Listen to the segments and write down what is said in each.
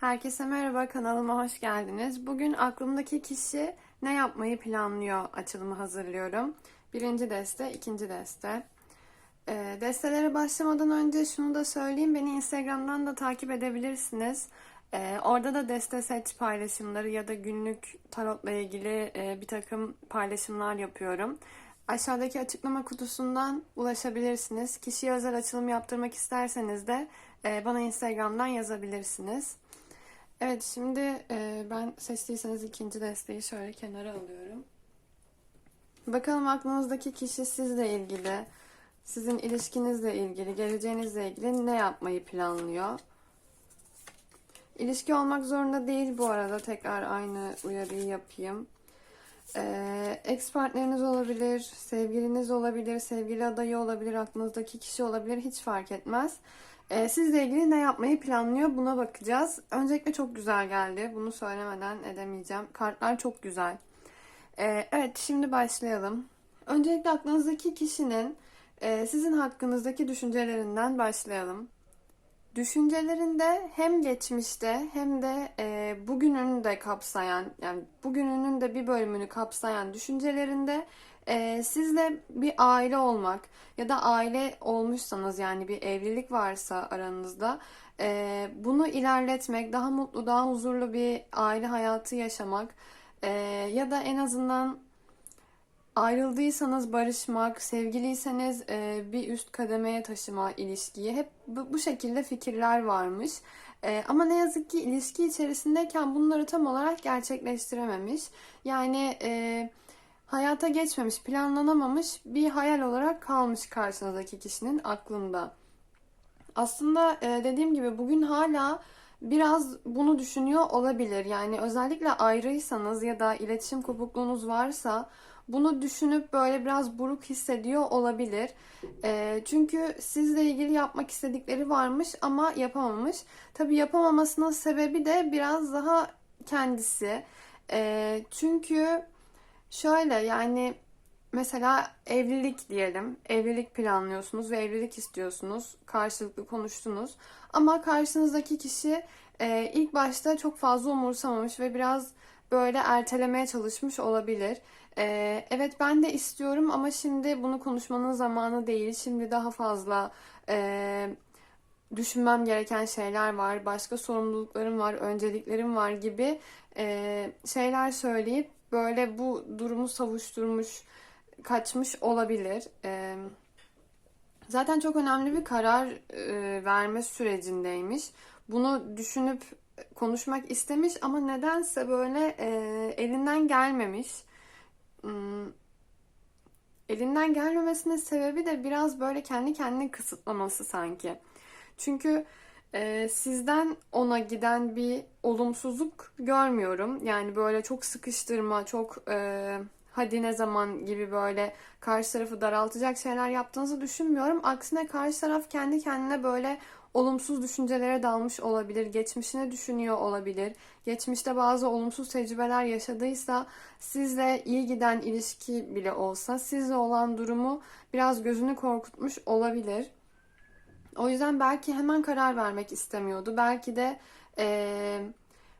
Herkese merhaba, kanalıma hoş geldiniz. Bugün aklımdaki kişi ne yapmayı planlıyor açılımı hazırlıyorum. Birinci deste, ikinci deste. Ee, destelere başlamadan önce şunu da söyleyeyim. Beni Instagram'dan da takip edebilirsiniz. Ee, orada da deste seç paylaşımları ya da günlük tarotla ilgili e, bir takım paylaşımlar yapıyorum. Aşağıdaki açıklama kutusundan ulaşabilirsiniz. Kişiye özel açılım yaptırmak isterseniz de e, bana Instagram'dan yazabilirsiniz. Evet şimdi e, ben seçtiyseniz ikinci desteği şöyle kenara alıyorum. Bakalım aklınızdaki kişi sizle ilgili, sizin ilişkinizle ilgili, geleceğinizle ilgili ne yapmayı planlıyor? İlişki olmak zorunda değil bu arada. Tekrar aynı uyarıyı yapayım. Ee, ex partneriniz olabilir, sevgiliniz olabilir, sevgili adayı olabilir, aklınızdaki kişi olabilir hiç fark etmez. Ee, sizle ilgili ne yapmayı planlıyor buna bakacağız. Öncelikle çok güzel geldi. Bunu söylemeden edemeyeceğim. Kartlar çok güzel. Ee, evet şimdi başlayalım. Öncelikle aklınızdaki kişinin e, sizin hakkınızdaki düşüncelerinden başlayalım. Düşüncelerinde hem geçmişte hem de e, bugününü de kapsayan yani bugününün de bir bölümünü kapsayan düşüncelerinde e, sizle bir aile olmak ya da aile olmuşsanız yani bir evlilik varsa aranızda e, bunu ilerletmek, daha mutlu, daha huzurlu bir aile hayatı yaşamak e, ya da en azından Ayrıldıysanız barışmak, sevgiliyseniz e, bir üst kademeye taşıma ilişkiyi hep bu, bu şekilde fikirler varmış. E, ama ne yazık ki ilişki içerisindeyken bunları tam olarak gerçekleştirememiş. Yani e, hayata geçmemiş, planlanamamış bir hayal olarak kalmış karşınızdaki kişinin aklında. Aslında e, dediğim gibi bugün hala biraz bunu düşünüyor olabilir. Yani özellikle ayrıysanız ya da iletişim kopukluğunuz varsa bunu düşünüp böyle biraz buruk hissediyor olabilir. E, çünkü sizle ilgili yapmak istedikleri varmış ama yapamamış. Tabii yapamamasının sebebi de biraz daha kendisi. E, çünkü şöyle yani mesela evlilik diyelim. Evlilik planlıyorsunuz ve evlilik istiyorsunuz. Karşılıklı konuştunuz. Ama karşınızdaki kişi e, ilk başta çok fazla umursamamış ve biraz böyle ertelemeye çalışmış olabilir. Ee, evet ben de istiyorum ama şimdi bunu konuşmanın zamanı değil. Şimdi daha fazla e, düşünmem gereken şeyler var. Başka sorumluluklarım var, önceliklerim var gibi e, şeyler söyleyip böyle bu durumu savuşturmuş, kaçmış olabilir. E, zaten çok önemli bir karar e, verme sürecindeymiş. Bunu düşünüp konuşmak istemiş ama nedense böyle e, elinden gelmemiş. Hmm, elinden gelmemesinin sebebi de biraz böyle kendi kendini kısıtlaması sanki. Çünkü e, sizden ona giden bir olumsuzluk görmüyorum. Yani böyle çok sıkıştırma, çok e, hadi ne zaman gibi böyle karşı tarafı daraltacak şeyler yaptığınızı düşünmüyorum. Aksine karşı taraf kendi kendine böyle olumsuz düşüncelere dalmış olabilir, geçmişine düşünüyor olabilir. Geçmişte bazı olumsuz tecrübeler yaşadıysa sizle iyi giden ilişki bile olsa sizle olan durumu biraz gözünü korkutmuş olabilir. O yüzden belki hemen karar vermek istemiyordu. Belki de ee,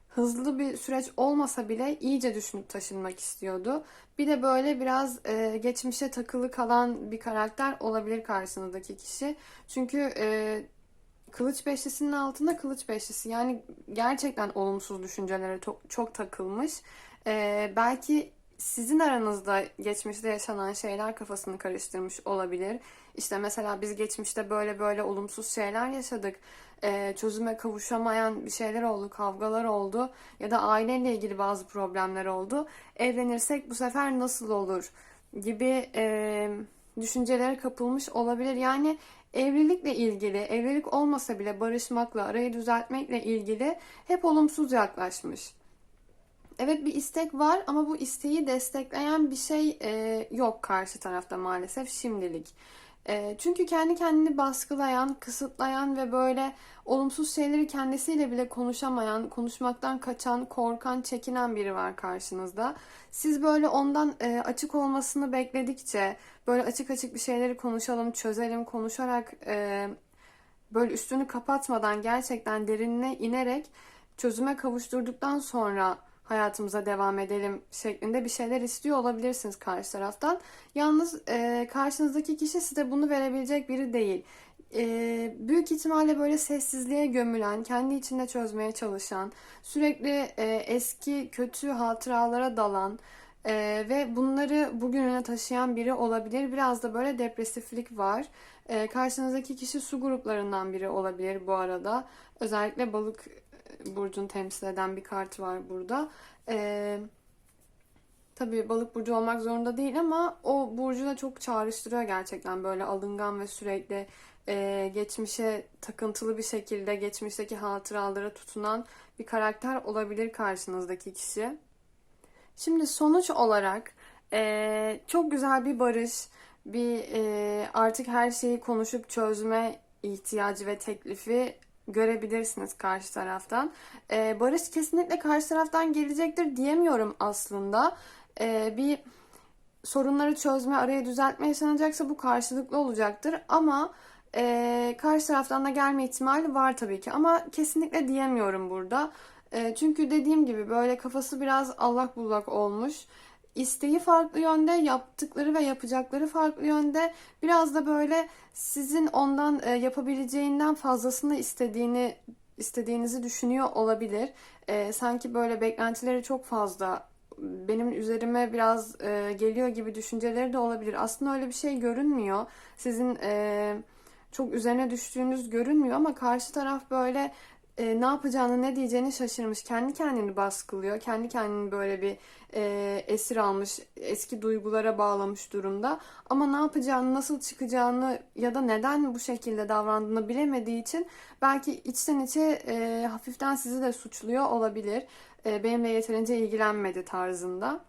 hızlı bir süreç olmasa bile iyice düşünüp taşınmak istiyordu. Bir de böyle biraz e, geçmişe takılı kalan bir karakter olabilir karşısındaki kişi. Çünkü e, Kılıç beşlisinin altında kılıç beşlisi. Yani gerçekten olumsuz düşüncelere çok, çok takılmış. Ee, belki sizin aranızda geçmişte yaşanan şeyler kafasını karıştırmış olabilir. İşte mesela biz geçmişte böyle böyle olumsuz şeyler yaşadık. Ee, çözüme kavuşamayan bir şeyler oldu, kavgalar oldu ya da aileyle ilgili bazı problemler oldu. Evlenirsek bu sefer nasıl olur gibi e, düşüncelere kapılmış olabilir. Yani evlilikle ilgili, evlilik olmasa bile barışmakla, arayı düzeltmekle ilgili hep olumsuz yaklaşmış. Evet bir istek var ama bu isteği destekleyen bir şey e, yok karşı tarafta maalesef şimdilik. E, çünkü kendi kendini baskılayan, kısıtlayan ve böyle olumsuz şeyleri kendisiyle bile konuşamayan, konuşmaktan kaçan, korkan, çekinen biri var karşınızda. Siz böyle ondan e, açık olmasını bekledikçe, böyle açık açık bir şeyleri konuşalım, çözelim, konuşarak e, böyle üstünü kapatmadan gerçekten derinine inerek çözüme kavuşturduktan sonra hayatımıza devam edelim şeklinde bir şeyler istiyor olabilirsiniz karşı taraftan. Yalnız e, karşınızdaki kişi size bunu verebilecek biri değil. E, büyük ihtimalle böyle sessizliğe gömülen, kendi içinde çözmeye çalışan, sürekli e, eski kötü hatıralara dalan e, ve bunları bugününe taşıyan biri olabilir. Biraz da böyle depresiflik var. E, karşınızdaki kişi su gruplarından biri olabilir bu arada. Özellikle balık burcunu temsil eden bir kart var burada. Ee, tabii balık burcu olmak zorunda değil ama o burcu da çok çağrıştırıyor gerçekten böyle alıngan ve sürekli e, geçmişe takıntılı bir şekilde geçmişteki hatıralara tutunan bir karakter olabilir karşınızdaki kişi. Şimdi sonuç olarak e, çok güzel bir barış, bir e, artık her şeyi konuşup çözme ihtiyacı ve teklifi görebilirsiniz karşı taraftan. Ee, barış kesinlikle karşı taraftan gelecektir diyemiyorum aslında. Ee, bir sorunları çözme, araya düzeltme yaşanacaksa bu karşılıklı olacaktır. Ama e, karşı taraftan da gelme ihtimali var tabii ki. Ama kesinlikle diyemiyorum burada. E, çünkü dediğim gibi böyle kafası biraz allak bullak olmuş isteği farklı yönde, yaptıkları ve yapacakları farklı yönde. Biraz da böyle sizin ondan e, yapabileceğinden fazlasını istediğini istediğinizi düşünüyor olabilir. E, sanki böyle beklentileri çok fazla benim üzerime biraz e, geliyor gibi düşünceleri de olabilir. Aslında öyle bir şey görünmüyor. Sizin e, çok üzerine düştüğünüz görünmüyor ama karşı taraf böyle e, ne yapacağını ne diyeceğini şaşırmış. Kendi kendini baskılıyor. Kendi kendini böyle bir e, esir almış. Eski duygulara bağlamış durumda. Ama ne yapacağını, nasıl çıkacağını ya da neden bu şekilde davrandığını bilemediği için belki içten içe e, hafiften sizi de suçluyor olabilir. E, benimle yeterince ilgilenmedi tarzında.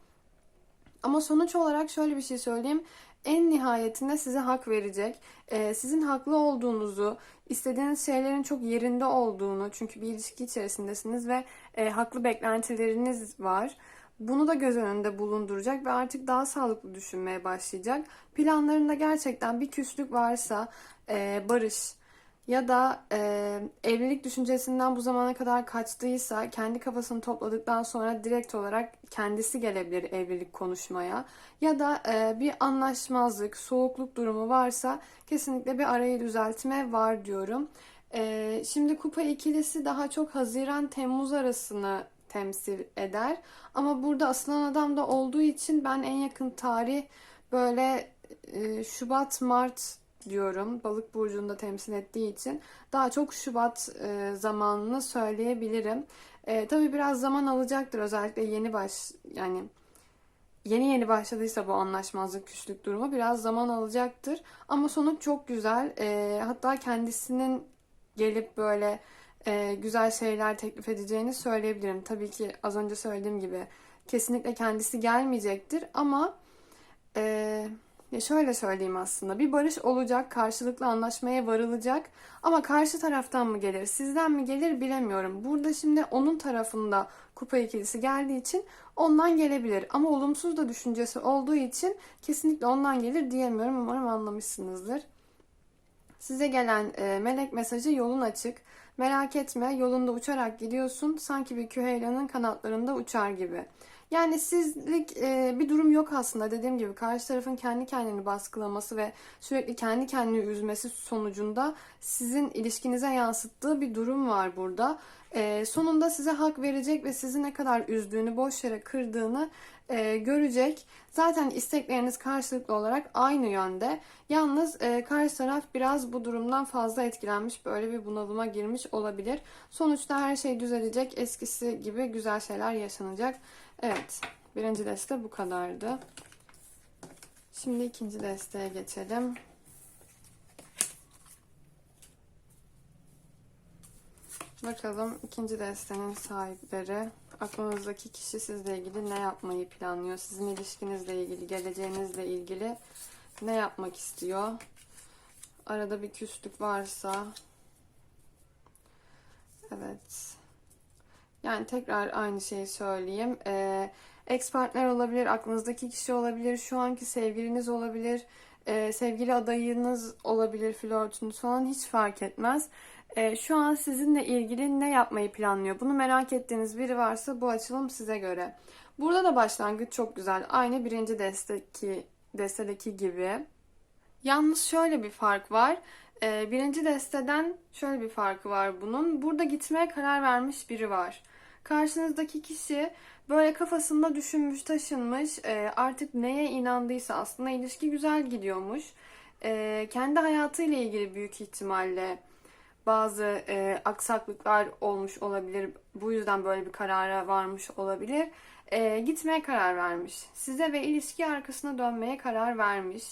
Ama sonuç olarak şöyle bir şey söyleyeyim en nihayetinde size hak verecek. Ee, sizin haklı olduğunuzu, istediğiniz şeylerin çok yerinde olduğunu, çünkü bir ilişki içerisindesiniz ve e, haklı beklentileriniz var. Bunu da göz önünde bulunduracak ve artık daha sağlıklı düşünmeye başlayacak. Planlarında gerçekten bir küslük varsa e, barış, ya da e, evlilik düşüncesinden bu zamana kadar kaçtıysa kendi kafasını topladıktan sonra direkt olarak kendisi gelebilir evlilik konuşmaya. Ya da e, bir anlaşmazlık, soğukluk durumu varsa kesinlikle bir arayı düzeltme var diyorum. E, şimdi kupa ikilisi daha çok Haziran-Temmuz arasını temsil eder. Ama burada asılan adam da olduğu için ben en yakın tarih böyle e, Şubat-Mart diyorum. Balık burcunda temsil ettiği için daha çok Şubat e, zamanını söyleyebilirim. E, tabii biraz zaman alacaktır özellikle yeni baş yani yeni yeni başladıysa bu anlaşmazlık küslük durumu biraz zaman alacaktır. Ama sonuç çok güzel. E, hatta kendisinin gelip böyle e, güzel şeyler teklif edeceğini söyleyebilirim. Tabii ki az önce söylediğim gibi kesinlikle kendisi gelmeyecektir ama e, ya şöyle söyleyeyim aslında. Bir barış olacak, karşılıklı anlaşmaya varılacak. Ama karşı taraftan mı gelir, sizden mi gelir bilemiyorum. Burada şimdi onun tarafında kupa ikilisi geldiği için ondan gelebilir. Ama olumsuz da düşüncesi olduğu için kesinlikle ondan gelir diyemiyorum. Umarım anlamışsınızdır. Size gelen e, melek mesajı yolun açık. Merak etme yolunda uçarak gidiyorsun. Sanki bir küheylanın kanatlarında uçar gibi. Yani sizlik e, bir durum yok aslında. Dediğim gibi karşı tarafın kendi kendini baskılaması ve sürekli kendi kendini üzmesi sonucunda sizin ilişkinize yansıttığı bir durum var burada. E, sonunda size hak verecek ve sizi ne kadar üzdüğünü, boş yere kırdığını e, görecek. Zaten istekleriniz karşılıklı olarak aynı yönde. Yalnız e, karşı taraf biraz bu durumdan fazla etkilenmiş, böyle bir bunalıma girmiş olabilir. Sonuçta her şey düzelecek, eskisi gibi güzel şeyler yaşanacak. Evet, birinci deste bu kadardı. Şimdi ikinci desteye geçelim. Bakalım ikinci destenin sahipleri aklınızdaki kişi sizle ilgili ne yapmayı planlıyor? Sizin ilişkinizle ilgili, geleceğinizle ilgili ne yapmak istiyor? Arada bir küslük varsa evet yani tekrar aynı şeyi söyleyeyim. Ee, ex partner olabilir, aklınızdaki kişi olabilir, şu anki sevgiliniz olabilir, e, sevgili adayınız olabilir, flörtünüz falan hiç fark etmez. E, şu an sizinle ilgili ne yapmayı planlıyor? Bunu merak ettiğiniz biri varsa bu açılım size göre. Burada da başlangıç çok güzel. Aynı birinci desteki, destedeki gibi. Yalnız şöyle bir fark var. Ee, birinci desteden şöyle bir farkı var bunun. Burada gitmeye karar vermiş biri var. Karşınızdaki kişi böyle kafasında düşünmüş, taşınmış, e, artık neye inandıysa aslında ilişki güzel gidiyormuş. E, kendi hayatıyla ilgili büyük ihtimalle bazı e, aksaklıklar olmuş olabilir. Bu yüzden böyle bir karara varmış olabilir. E, gitmeye karar vermiş. Size ve ilişki arkasına dönmeye karar vermiş.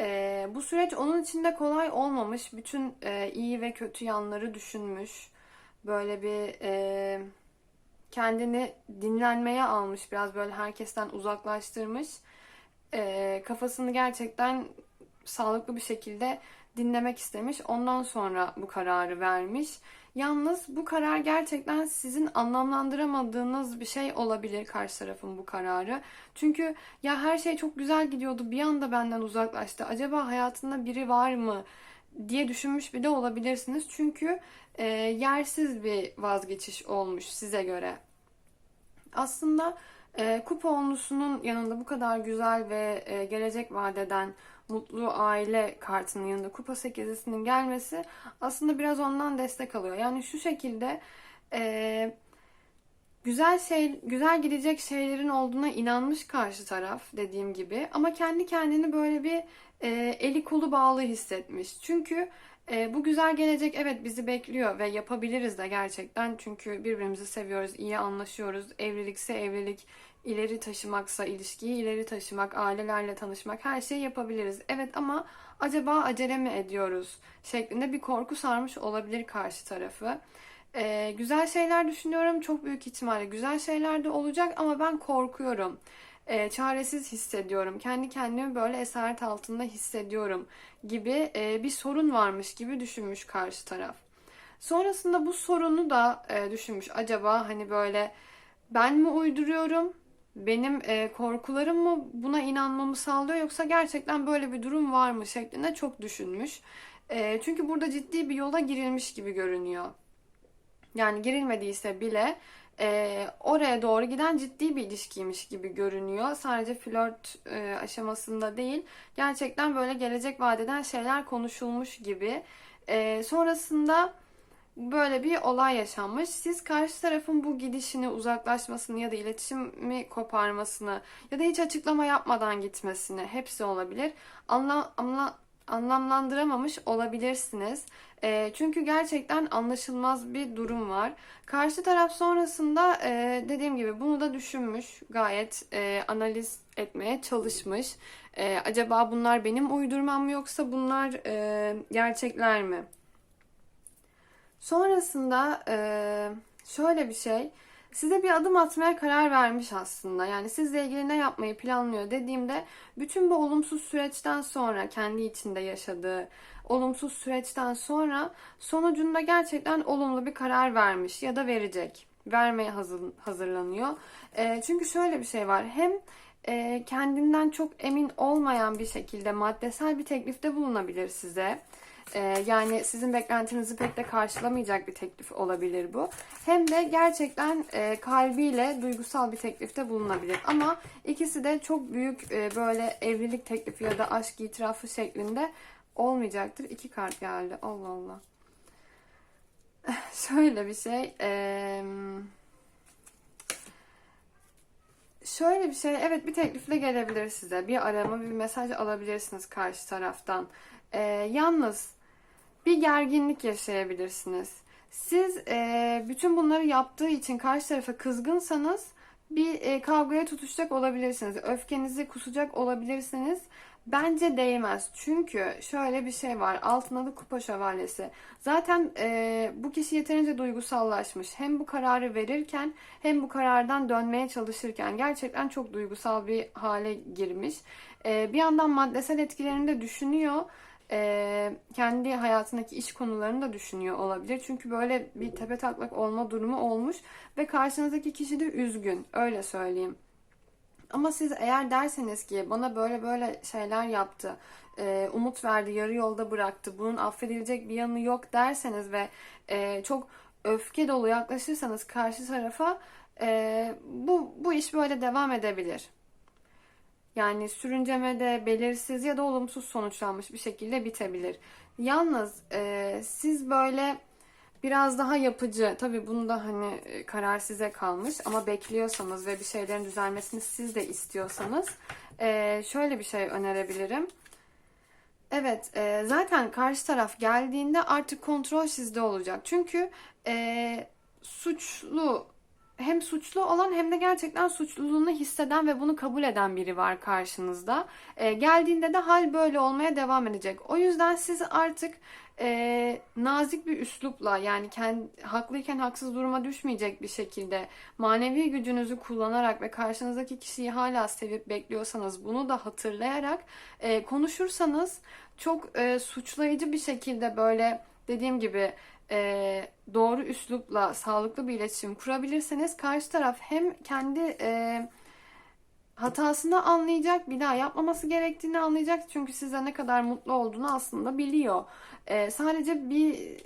E, bu süreç onun için de kolay olmamış. Bütün e, iyi ve kötü yanları düşünmüş. Böyle bir e, kendini dinlenmeye almış. Biraz böyle herkesten uzaklaştırmış. E, kafasını gerçekten sağlıklı bir şekilde dinlemek istemiş. Ondan sonra bu kararı vermiş. Yalnız bu karar gerçekten sizin anlamlandıramadığınız bir şey olabilir karşı tarafın bu kararı. Çünkü ya her şey çok güzel gidiyordu bir anda benden uzaklaştı. Acaba hayatında biri var mı diye düşünmüş bir de olabilirsiniz. Çünkü e, yersiz bir vazgeçiş olmuş size göre. Aslında e, kupa onlusunun yanında bu kadar güzel ve e, gelecek vadeden mutlu aile kartının yanında kupa sekizisinin gelmesi aslında biraz ondan destek alıyor. Yani şu şekilde e, güzel şey güzel gidecek şeylerin olduğuna inanmış karşı taraf dediğim gibi ama kendi kendini böyle bir e, eli kolu bağlı hissetmiş. Çünkü e, bu güzel gelecek evet bizi bekliyor ve yapabiliriz de gerçekten. Çünkü birbirimizi seviyoruz, iyi anlaşıyoruz. Evlilikse evlilik, ileri taşımaksa ilişkiyi ileri taşımak, ailelerle tanışmak her şeyi yapabiliriz. Evet ama acaba acele mi ediyoruz şeklinde bir korku sarmış olabilir karşı tarafı. Ee, güzel şeyler düşünüyorum. Çok büyük ihtimalle güzel şeyler de olacak ama ben korkuyorum. Ee, çaresiz hissediyorum. Kendi kendimi böyle esaret altında hissediyorum gibi e, bir sorun varmış gibi düşünmüş karşı taraf. Sonrasında bu sorunu da e, düşünmüş. Acaba hani böyle ben mi uyduruyorum? Benim e, korkularım mı buna inanmamı sağlıyor yoksa gerçekten böyle bir durum var mı şeklinde çok düşünmüş. E, çünkü burada ciddi bir yola girilmiş gibi görünüyor. Yani girilmediyse bile e, oraya doğru giden ciddi bir ilişkiymiş gibi görünüyor. Sadece flört e, aşamasında değil. Gerçekten böyle gelecek vadeden şeyler konuşulmuş gibi. E, sonrasında böyle bir olay yaşanmış. Siz karşı tarafın bu gidişini, uzaklaşmasını ya da iletişimi koparmasını ya da hiç açıklama yapmadan gitmesini hepsi olabilir. Anla, anla, anlamlandıramamış olabilirsiniz. E, çünkü gerçekten anlaşılmaz bir durum var. Karşı taraf sonrasında e, dediğim gibi bunu da düşünmüş. Gayet e, analiz etmeye çalışmış. E, acaba bunlar benim uydurmam mı yoksa bunlar e, gerçekler mi? Sonrasında e, şöyle bir şey. Size bir adım atmaya karar vermiş aslında. Yani sizle ilgili ne yapmayı planlıyor dediğimde bütün bu olumsuz süreçten sonra kendi içinde yaşadığı olumsuz süreçten sonra sonucunda gerçekten olumlu bir karar vermiş ya da verecek. Vermeye hazır, hazırlanıyor. E, çünkü şöyle bir şey var. Hem e, kendinden çok emin olmayan bir şekilde maddesel bir teklifte bulunabilir size. Ee, yani sizin beklentinizi pek de karşılamayacak bir teklif olabilir bu. Hem de gerçekten e, kalbiyle duygusal bir teklifte bulunabilir. Ama ikisi de çok büyük e, böyle evlilik teklifi ya da aşk itirafı şeklinde olmayacaktır. İki kart geldi. Allah Allah. Şöyle bir şey. Eee Şöyle bir şey, evet bir teklifle gelebilir size. Bir arama, bir mesaj alabilirsiniz karşı taraftan. Ee, yalnız bir gerginlik yaşayabilirsiniz. Siz e, bütün bunları yaptığı için karşı tarafa kızgınsanız bir e, kavgaya tutuşacak olabilirsiniz. Öfkenizi kusacak olabilirsiniz. Bence değmez. Çünkü şöyle bir şey var. Altında da kupa şövalyesi. Zaten e, bu kişi yeterince duygusallaşmış. Hem bu kararı verirken hem bu karardan dönmeye çalışırken gerçekten çok duygusal bir hale girmiş. E, bir yandan maddesel etkilerini de düşünüyor e, kendi hayatındaki iş konularını da düşünüyor olabilir. Çünkü böyle bir tepe taklak olma durumu olmuş ve karşınızdaki kişi de üzgün. Öyle söyleyeyim. Ama siz eğer derseniz ki bana böyle böyle şeyler yaptı, e, umut verdi, yarı yolda bıraktı, bunun affedilecek bir yanı yok derseniz ve e, çok öfke dolu yaklaşırsanız karşı tarafa e, bu, bu iş böyle devam edebilir. Yani sürüncemede belirsiz ya da olumsuz sonuçlanmış bir şekilde bitebilir. Yalnız e, siz böyle biraz daha yapıcı, tabii bunu da hani e, karar size kalmış ama bekliyorsanız ve bir şeylerin düzelmesini siz de istiyorsanız e, şöyle bir şey önerebilirim. Evet, e, zaten karşı taraf geldiğinde artık kontrol sizde olacak. Çünkü e, suçlu hem suçlu olan hem de gerçekten suçluluğunu hisseden ve bunu kabul eden biri var karşınızda. E, geldiğinde de hal böyle olmaya devam edecek. O yüzden siz artık e, nazik bir üslupla yani kendi, haklıyken haksız duruma düşmeyecek bir şekilde manevi gücünüzü kullanarak ve karşınızdaki kişiyi hala sevip bekliyorsanız bunu da hatırlayarak e, konuşursanız çok e, suçlayıcı bir şekilde böyle dediğim gibi e, doğru üslupla sağlıklı bir iletişim kurabilirseniz karşı taraf hem kendi e, hatasını anlayacak, bir daha yapmaması gerektiğini anlayacak. Çünkü size ne kadar mutlu olduğunu aslında biliyor. E, sadece bir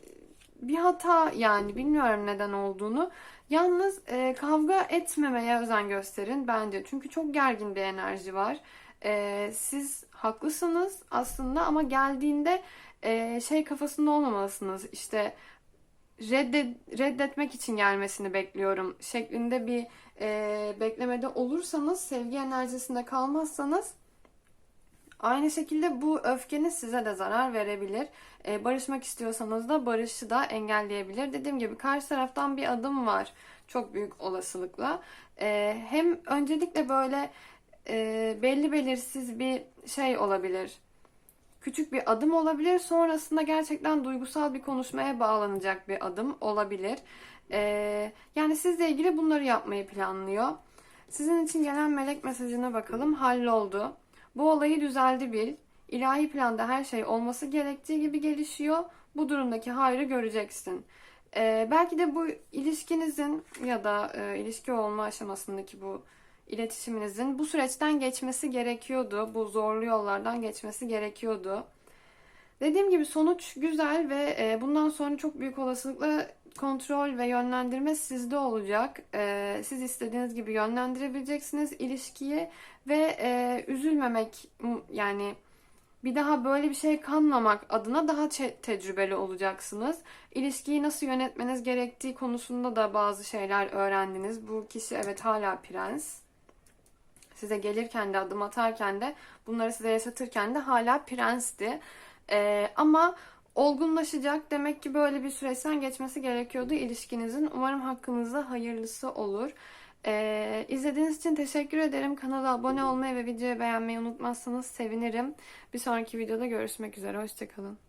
bir hata yani bilmiyorum neden olduğunu. Yalnız e, kavga etmemeye özen gösterin bence. Çünkü çok gergin bir enerji var. E, siz haklısınız aslında ama geldiğinde e, şey kafasında olmamalısınız. İşte reddet, reddetmek için gelmesini bekliyorum şeklinde bir e, beklemede olursanız, sevgi enerjisinde kalmazsanız aynı şekilde bu öfkeniz size de zarar verebilir. E, barışmak istiyorsanız da barışı da engelleyebilir. Dediğim gibi karşı taraftan bir adım var çok büyük olasılıkla. E, hem öncelikle böyle e, belli belirsiz bir şey olabilir küçük bir adım olabilir. Sonrasında gerçekten duygusal bir konuşmaya bağlanacak bir adım olabilir. Ee, yani sizle ilgili bunları yapmayı planlıyor. Sizin için gelen melek mesajına bakalım. Halloldu. Bu olayı düzeldi bil. İlahi planda her şey olması gerektiği gibi gelişiyor. Bu durumdaki hayrı göreceksin. Ee, belki de bu ilişkinizin ya da e, ilişki olma aşamasındaki bu iletişiminizin bu süreçten geçmesi gerekiyordu. Bu zorlu yollardan geçmesi gerekiyordu. Dediğim gibi sonuç güzel ve e, bundan sonra çok büyük olasılıkla kontrol ve yönlendirme sizde olacak. E, siz istediğiniz gibi yönlendirebileceksiniz ilişkiyi ve e, üzülmemek yani bir daha böyle bir şey kanmamak adına daha tecrübeli olacaksınız. İlişkiyi nasıl yönetmeniz gerektiği konusunda da bazı şeyler öğrendiniz. Bu kişi evet hala prens size gelirken de adım atarken de bunları size yaşatırken de hala prensti. Ee, ama olgunlaşacak. Demek ki böyle bir süreçten geçmesi gerekiyordu ilişkinizin. Umarım hakkınızda hayırlısı olur. Ee, izlediğiniz için teşekkür ederim. Kanala abone olmayı ve videoyu beğenmeyi unutmazsanız sevinirim. Bir sonraki videoda görüşmek üzere. Hoşçakalın.